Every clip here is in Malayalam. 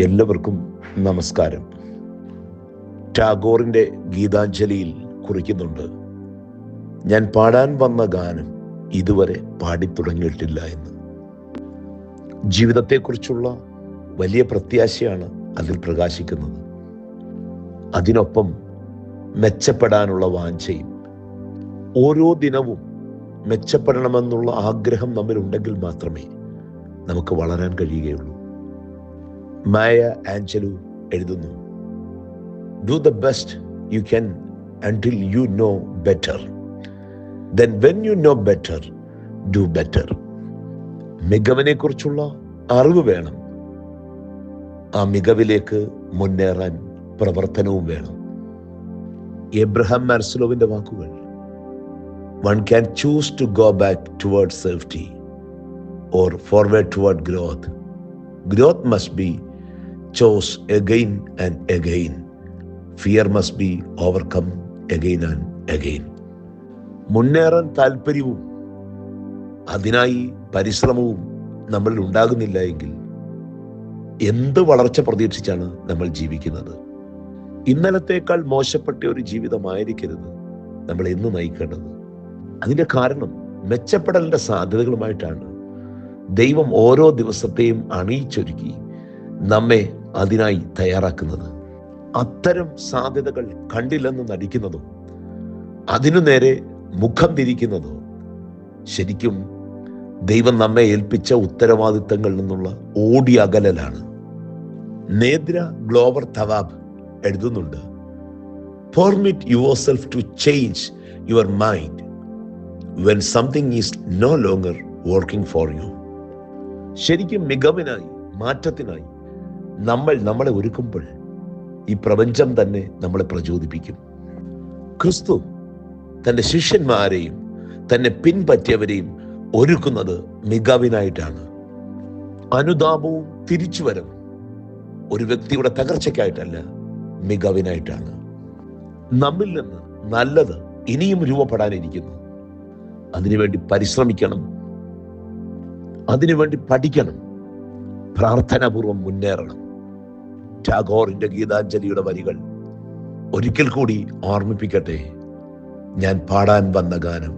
എല്ലാവർക്കും നമസ്കാരം. ടാഗോറിന്റെ ഗീതാഞ്ജലിയിൽ കുറിക്കുന്നുണ്ട്. ഞാൻ പാടാൻ വന്ന ഗാനം ഇതുവരെ പാടിത്തുടങ്ങിയിട്ടില്ല എന്ന്. ജീവിതത്തെക്കുറിച്ചുള്ള വലിയ പ്രത്യാശയാണ് അതിൽ പ്രകാശിക്കുന്നത്. അതിനൊപ്പം മെച്ചപ്പെടാനുള്ള വാഞ്ചയും ഓരോ ദിനവും മെച്ചപ്പെടണമെന്നുള്ള ആഗ്രഹം നമ്മിലുണ്ടെങ്കിൽ മാത്രമേ നമുക്ക് വളരാൻ കഴിയുകയുള്ളൂ. മായ ആഞ്ചലു എഴുതുന്നു. Do the best you can until you know better then when you know better do better മികവിനെ കുറിച്ചുള്ള അറിവ് വേണം. ആ മികവിലേക്ക് മുന്നേറാൻ പ്രവർത്തനവും വേണം. എബ്രഹാം മാർസലോവിന്റെ വാക്കുകൾ one can choose to go back toward safety or forward toward growth growth must be chose again and again fear must be overcome again and again മുന്നേറാൻ താല്പര്യവും അതിനായി പരിശ്രമവും നമ്മളിൽ ഉണ്ടാകുന്നില്ല എങ്കിൽ എന്ത് വളർച്ച പ്രതീക്ഷിച്ചാണ് നമ്മൾ ജീവിക്കുന്നത്? ഇന്നലത്തേക്കാൾ മോശപ്പെട്ട ഒരു ജീവിതമായിരിക്കരുത് നമ്മൾ എന്ന് നയിക്കേണ്ടത്. അതിന്റെ കാരണം മെച്ചപ്പെടലിന്റെ സാധ്യതകളുമായിട്ടാണ്. ദൈവം ഓരോ ദിവസത്തെയും അണിയിച്ചൊരുക്കി നമ്മെ അതിനായി തയ്യാറാക്കുന്നത്. അത്തരം സാധ്യതകൾ കണ്ടില്ലെന്ന് നടിക്കുന്നതോ അതിനു നേരെ മുഖം തിരിക്കുന്നതോ ശരിക്കും ദൈവം നമ്മെ ഏൽപ്പിച്ച ഉത്തരവാദിത്തങ്ങളിൽ നിന്നുള്ള ഓടി അകലലാണ്. നേദ്ര ഗ്ലോബർ തവാബ് എഴുതുന്നുണ്ട് permit yourself to change your mind when something is no longer working for you ശരിക്കും മികവിനായി മാറ്റത്തിനായി നമ്മൾ നമ്മളെ ഒരുക്കുമ്പോൾ ഈ പ്രപഞ്ചം തന്നെ നമ്മളെ പ്രചോദിപ്പിക്കും. ക്രിസ്തു തന്റെ ശിഷ്യന്മാരെയും തന്നെ പിൻപറ്റിയവരെയും ഒരുക്കുന്നത് മികവിനായിട്ടാണ്. അനുതാപവും തിരിച്ചുവരവും ഒരു വ്യക്തിയുടെ തകർച്ചയ്ക്കായിട്ടല്ല മികവിനായിട്ടാണ്. നമ്മിൽ നിന്ന് നല്ലത് ഇനിയും രൂപപ്പെടാനിരിക്കുന്നു. അതിനുവേണ്ടി പരിശ്രമിക്കണം. അതിനുവേണ്ടി പഠിക്കണം. പ്രാർത്ഥനാപൂർവം മുന്നേറണം. ടാഗോറിന്റെ ഗീതാഞ്ജലിയുടെ വരികൾ. ഒരിക്കൽ കൂടി ഓർമ്മിപ്പിക്കട്ടെ ഞാൻ പാടാൻ വന്ന ഗാനം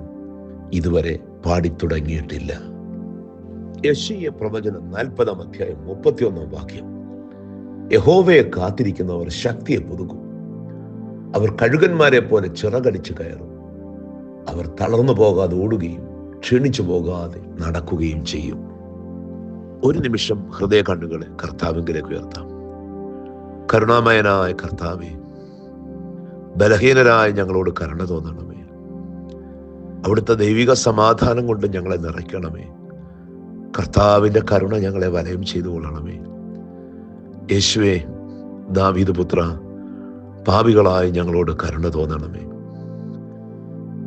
ഇതുവരെ പാടിത്തുടങ്ങിയിട്ടില്ല. യശീയ പ്രവചനം നാൽപ്പതാം അധ്യായം മുപ്പത്തിയൊന്നാം വാക്യം. യഹോവയെ കാത്തിരിക്കുന്നവർ ശക്തിയെ പുതുക്കും. അവർ കഴുകന്മാരെ പോലെ ചിറകടിച്ചു കയറും. അവർ തളർന്നു പോകാതെ ഓടുകയും ക്ഷീണിച്ചു പോകാതെ നടക്കുകയും ചെയ്യും. ഒരു നിമിഷം ഹൃദയ കണ്ണുകളെ കർത്താവിങ്കിലേക്ക് ഉയർത്താം. കരുണാമയനായ കർത്താവെ ബലഹീനരായ ഞങ്ങളോട് കരുണ തോന്നണമേ. അവിടുത്തെ ദൈവിക സമാധാനം കൊണ്ട് ഞങ്ങളെ നിറയ്ക്കണമേ. കർത്താവിന്റെ കരുണ ഞങ്ങളെ വലയം ചെയ്തു കൊള്ളണമേ. യേശുവേ ദാവീദ് പുത്ര പാപികളായി ഞങ്ങളോട് കരുണ തോന്നണമേ.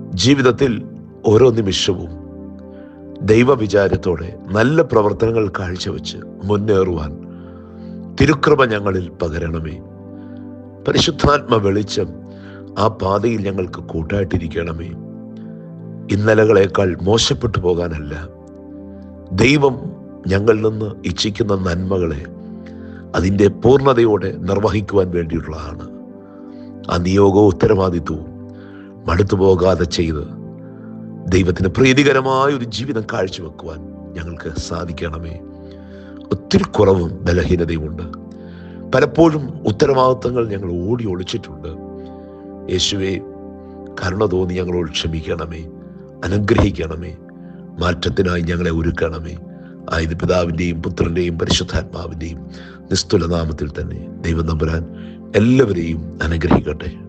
ജീവിതത്തിൽ ഓരോ നിമിഷവും ദൈവവിചാരത്തോടെ നല്ല പ്രവർത്തനങ്ങൾ കാഴ്ചവെച്ച് മുന്നേറുവാൻ തിരുക്കൃപ ഞങ്ങളിൽ പകരണമേ. പരിശുദ്ധാത്മ വെളിച്ചം ആ പാതയിൽ ഞങ്ങൾക്ക് കൂട്ടായിട്ടിരിക്കണമേ. ഇന്നലകളേക്കാൾ മോശപ്പെട്ടു പോകാനല്ല. ദൈവം ഞങ്ങളിൽ നിന്ന് ഇച്ഛിക്കുന്ന നന്മകളെ അതിന്റെ പൂർണതയോടെ നിർവഹിക്കുവാൻ വേണ്ടിയിട്ടുള്ളതാണ് ആ നിയോഗവും ഉത്തരവാദിത്വവും മടുത്തു പോകാതെ ചെയ്ത് ദൈവത്തിന് പ്രീതികരമായ ഒരു ജീവിതം കാഴ്ചവെക്കുവാൻ ഞങ്ങൾക്ക് സാധിക്കണമേ. ഒത്തിരി കുറവും ബലഹീനതയുമുണ്ട്. പലപ്പോഴും ഉത്തരവാദിത്തങ്ങൾ ഞങ്ങൾ ഓടി ഒളിച്ചിട്ടുണ്ട്. യേശുവെ കരുണ തോന്നി ഞങ്ങളോട് ക്ഷമിക്കണമേ അനുഗ്രഹിക്കണമേ മാറ്റത്തിനായി ഞങ്ങളെ ഒരുക്കണമേ. ആയത് പിതാവിന്റെയും പുത്രന്റെയും പരിശുദ്ധാത്മാവിന്റെയും നിസ്തുലനാമത്തിൽ തന്നെ ദൈവം നമ്പുരാൻ എല്ലാവരെയും അനുഗ്രഹിക്കട്ടെ.